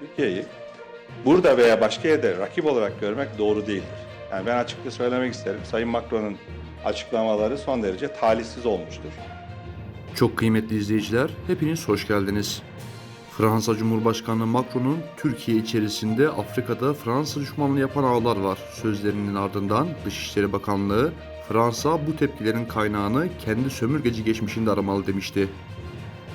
Türkiye'yi burada veya başka yerde rakip olarak görmek doğru değildir. Yani ben açıkça söylemek isterim. Sayın Macron'un açıklamaları son derece talihsiz olmuştur. Çok kıymetli izleyiciler, hepiniz hoş geldiniz. Fransa Cumhurbaşkanı Macron'un Türkiye içerisinde Afrika'da Fransa düşmanlığı yapan ağlar var sözlerinin ardından Dışişleri Bakanlığı Fransa bu tepkilerin kaynağını kendi sömürgeci geçmişinde aramalı demişti.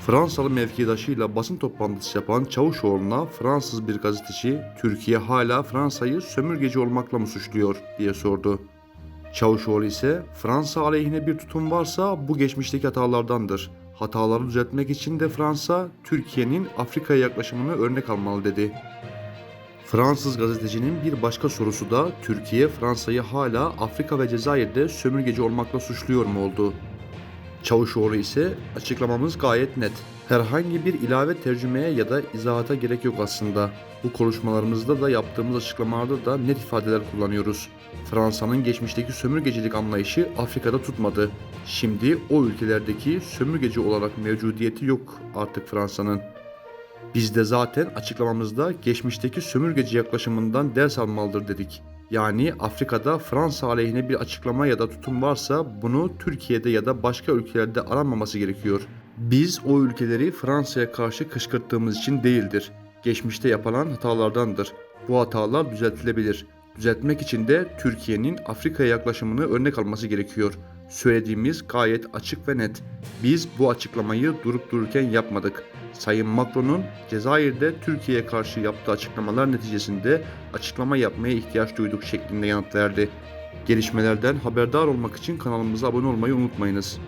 Fransalı mevkidaşıyla basın toplantısı yapan Çavuşoğlu'na Fransız bir gazeteci Türkiye hala Fransa'yı sömürgeci olmakla mı suçluyor diye sordu. Çavuşoğlu ise Fransa aleyhine bir tutum varsa bu geçmişteki hatalardandır. Hataları düzeltmek için de Fransa, Türkiye'nin Afrika'ya yaklaşımını örnek almalı dedi. Fransız gazetecinin bir başka sorusu da Türkiye Fransa'yı hala Afrika ve Cezayir'de sömürgeci olmakla suçluyor mu oldu? Çavuşoğlu ise açıklamamız gayet net. Herhangi bir ilave tercümeye ya da izahata gerek yok aslında. Bu konuşmalarımızda da yaptığımız açıklamalarda da net ifadeler kullanıyoruz. Fransa'nın geçmişteki sömürgecilik anlayışı Afrika'da tutmadı. Şimdi o ülkelerdeki sömürgeci olarak mevcudiyeti yok artık Fransa'nın. Biz de zaten açıklamamızda geçmişteki sömürgeci yaklaşımından ders almalıdır dedik. Yani Afrika'da Fransa aleyhine bir açıklama ya da tutum varsa bunu Türkiye'de ya da başka ülkelerde aranmaması gerekiyor. Biz o ülkeleri Fransa'ya karşı kışkırttığımız için değildir. Geçmişte yapılan hatalardandır. Bu hatalar düzeltilebilir. Düzeltmek için de Türkiye'nin Afrika'ya yaklaşımını örnek alması gerekiyor. Söylediğimiz gayet açık ve net. Biz bu açıklamayı durup dururken yapmadık. Sayın Macron'un Cezayir'de Türkiye'ye karşı yaptığı açıklamalar neticesinde açıklama yapmaya ihtiyaç duyduk şeklinde yanıt verdi. Gelişmelerden haberdar olmak için kanalımıza abone olmayı unutmayınız.